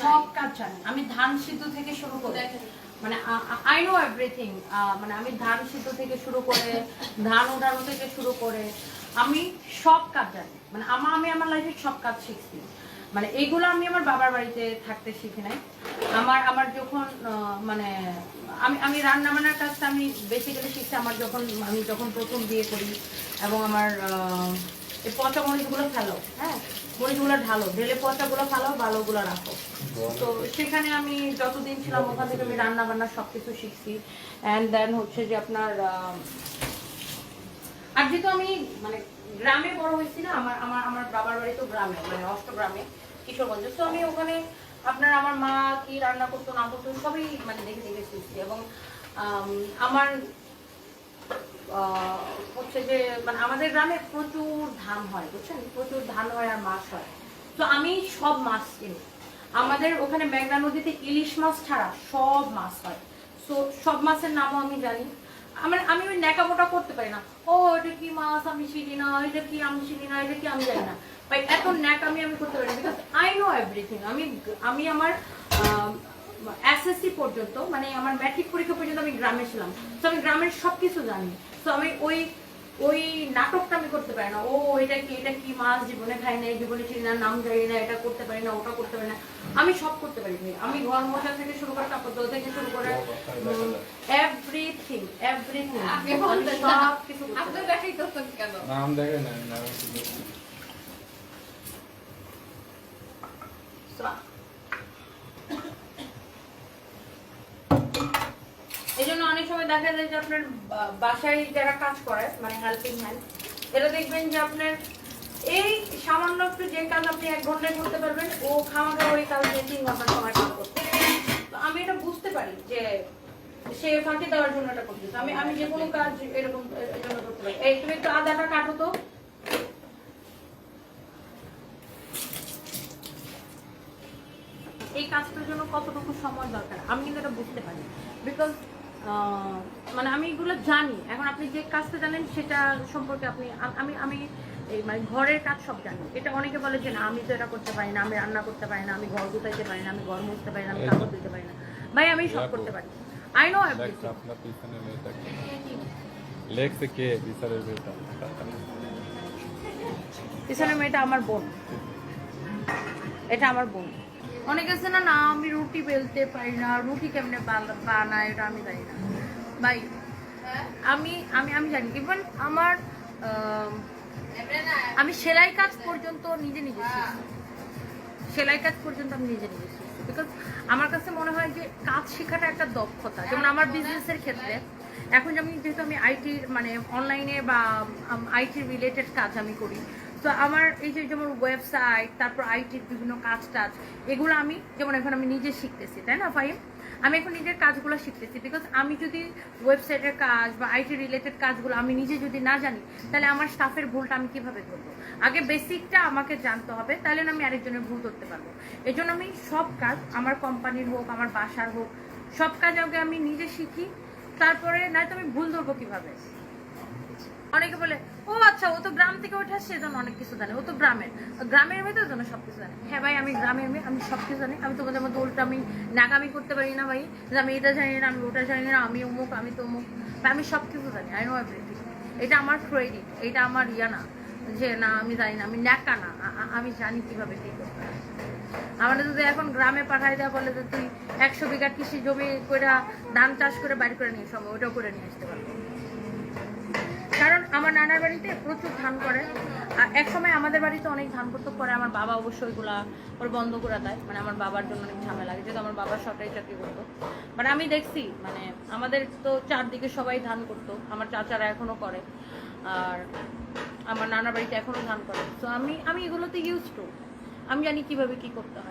সব কাজ জানি। আমি ধান সিদ্ধ থেকে শুরু করে মানে আই নো এভরিথিং মানে আমি ধান সিদ্ধ থেকে শুরু করে ধান ওঠানো থেকে শুরু করে আমি সব কাজ জানি। মানে আমার আমি আমার লাইফে সব কাজ শিখছি। মানে এইগুলো আমি আমার বাবার বাড়িতে থাকতে শিখি নাই। আমার আমার যখন মানে আমি আমি রান্না বান্নার কাজটা আমি বেসিক্যালি শিখছি। আমার যখন আমি যখন প্রথম বিয়ে করি এবং আমার আহ, এই পচা মরিচগুলো ফেলো হ্যাঁ? মরিচগুলো ঢালো। ঢেলে পচাগুলো ফেলো ভালোগুলো রাখো। তো সেখানে আমি যতদিন ছিলাম ওখান থেকে আমি রান্না বান্না সবকিছু শিখছি। অ্যান্ড দেন হচ্ছে যে আপনার আর যেহেতু আমি মানে গ্রামে বড় হয়েছি না, আমার আমার আমার বাবার বাড়ি তো গ্রামে মানে অষ্টগ্রামে তো আমি ওখানে আপনার আমার মা কি রান্না করতো, না করতো, সবই মানে দেখে দেখে শিখছি। এবং আমার হচ্ছে যে মানে আমাদের গ্রামে প্রচুর ধান হয়, বুঝছেন? প্রচুর ধান হয় আর মাছ হয়। তো আমি সব মাছ চিনি। আমাদের ওখানে মেঘনা নদীতে ইলিশ মাছ ছাড়া সব মাছ হয়। তো সব মাছের নামও আমি জানি। আমার, আমি ওই ন্যাকামোটা করতে পারি না। ও, এটা কি মাছ আমি চিনি না, এটা কি আমি চিনি না, এটা কি আমি জানি না। ভাই এত ন্যাক আমি আমি করতে পারি বিকজ আই নো এভরিথিং আমি আমি আমার এসএসসি পর্যন্ত মানে আমার ম্যাট্রিক পরীক্ষা পর্যন্ত আমি গ্রামে ছিলাম। তো আমি গ্রামের সব কিছু জানি। তো আমি ওই ওই নাটকটা আমি করতে পারি না। ও এটা কি এটা কি মাছ? জীবনে খাই না জীবনে চিনি না নাম জানি না এটা করতে পারি না ওটা করতে পারি না। আমি সব করতে পারি। আমি ঘর মোছা থেকে শুরু করে কাপড় ধোয়া থেকে শুরু করে এভরিথিং এভরিথিং আপনি বলতেন না। সব কিছু আপনার দেখাই করতেন কেন? নাম দেখে না নাম কি So, এই জন্য অনেক সময় দেখা যায় যে আপনার বাসায় যারা কাজ করে মানে হেল্পিং হ্যান্ড এরা দেখবেন যে আপনার এই সামান্য একটু যে কাজ আপনি এক ঘন্টায় করতে পারবেন, ও খামাখা ওই কাজ নিয়ে তিন ঘণ্টা সময় কাজ করতে তো আমি এটা বুঝতে পারি যে সে ফাঁকি দেওয়ার জন্য এটা করতেছে। আমি আমি যে কোনো কাজ এরকম জন্য করতে পারি। তুমি একটু আদাটা কাটো তো। এই কাজটার জন্য কতটুকু সময় দরকার? আমি কিন্তু এটা বুঝতে পারি। বিকজ মানে আমি এগুলো জানি। এখন আপনি যে কাজটা জানেন সেটা সম্পর্কে আপনি আমি আমি এই মানে ঘরের কাজ সব জানি। এটা অনেকে বলে যে না আমি তো এটা করতে পারি না আমি রান্না করতে পারি না আমি ঘর গুতাইতে পারি না আমি ঘর মুছতে পারি না আমি কাপড় দিতে পারি না। ভাই আমি সব করতে পারি। আই নো লেখছে কে? বিচারের মেয়েটা আমার বোন। এটা আমার বোন। অনেকে আছে না না, আমি রুটি বেলতে পারি না রুটি কেমনে বানায়, এটা আমি জানি না। ভাই, আমি আমি আমি জানি। ইভেন আমার আমি সেলাই কাজ পর্যন্ত নিজে নিজে সেলাই কাজ পর্যন্ত আমি নিজে নিজে বিকজ আমার কাছে মনে হয় যে কাজ শেখাটা একটা দক্ষতা। যেমন আমার বিজনেসের ক্ষেত্রে, এখন যেমন যেহেতু আমি আইটির মানে অনলাইনে বা আইটি রিলেটেড কাজ আমি করি তো আমার এই যে যেমন ওয়েবসাইট তারপর আইটির বিভিন্ন কাজ টাজ, এগুলো আমি যেমন এখন আমি নিজে শিখতেছি, তাই না ফাইম আমি এখন নিজের কাজগুলো শিখতেছি বিকজ আমি যদি ওয়েবসাইটের কাজ বা আইটি রিলেটেড কাজগুলো আমি নিজে যদি না জানি, তাহলে আমার স্টাফের ভুলটা আমি কীভাবে ধরবো? আগে বেসিকটা আমাকে জানতে হবে, তাহলে আমি আরেকজনের ভুল ধরতে পারব। এই জন্য আমি সব কাজ আমার কোম্পানির হোক, আমার বাসার হোক, সব কাজ আগে আমি নিজে শিখি, তারপরে নয়তো আমি ভুল ধরবো কীভাবে? অনেকে বলে, ও আচ্ছা ও তো গ্রাম থেকে উঠে আসছে। এজন্য অনেক কিছু জানে। ও তো গ্রামের। গ্রামের মেয়ে তো জন্য সব কিছু জানে। হ্যাঁ ভাই, আমি গ্রামের মেয়ে, আমি সব কিছু জানি। আমি তোমাদের মধ্যে উল্টা আমি নাগামি করতে পারি না ভাই। যে আমি এটা জানি না, আমি ওটা জানি না, আমি অমুক, আমি তো অমুক আমি সব কিছু জানি। আই নো এভরিথিং এটা আমার ক্রেডিট এটা আমার ইয়া না। যে না, আমি জানি না, আমি ন্যাকা না। আমি জানি কীভাবে কি করতে আমাদের যদি এখন গ্রামে পাঠাই দেওয়া বলে যে, তুই একশো বিঘা কৃষি জমি করে ধান চাষ করে বাড়ি করে নিয়ে সব ওটাও করে নিয়ে আসতে পারব। কারণ আমার নানার বাড়িতে প্রচুর ধান করে। আর এক সময় আমাদের বাড়িতে অনেক ধান করতে, পরে আমার বাবা অবশ্যই ওইগুলা ওর বন্ধ করে দেয়। মানে আমার বাবার জন্য অনেক ঝামেলা লাগে, যেহেতু আমার বাবা সরকারি চাকরি করতো। মানে আমি দেখছি মানে আমাদের তো চারদিকে সবাই ধান করতো, আমার চাচারা এখনও করে। আর আমার নানার বাড়িতে এখনও ধান করে। তো আমি আমি এগুলোতে ইউজ টু আমি জানি কীভাবে কি করতে হয়।